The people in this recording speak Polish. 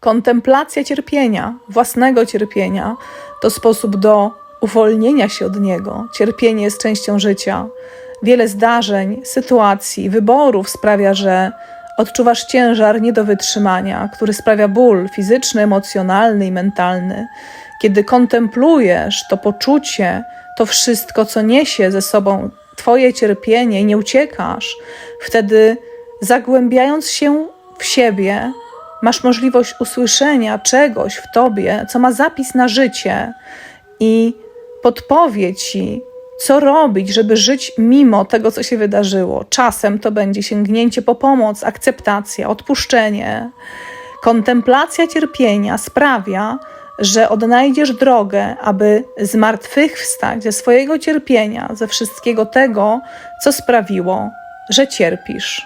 Kontemplacja cierpienia, własnego cierpienia, to sposób do uwolnienia się od niego. Cierpienie jest częścią życia. Wiele zdarzeń, sytuacji, wyborów sprawia, że odczuwasz ciężar nie do wytrzymania, który sprawia ból fizyczny, emocjonalny i mentalny. Kiedy kontemplujesz to poczucie, to wszystko, co niesie ze sobą Twoje cierpienie i nie uciekasz, wtedy zagłębiając się w siebie, masz możliwość usłyszenia czegoś w Tobie, co ma zapis na życie i podpowie Ci, co robić, żeby żyć mimo tego, co się wydarzyło. Czasem to będzie sięgnięcie po pomoc, akceptacja, odpuszczenie. Kontemplacja cierpienia sprawia, że odnajdziesz drogę, aby zmartwychwstać ze swojego cierpienia, ze wszystkiego tego, co sprawiło, że cierpisz.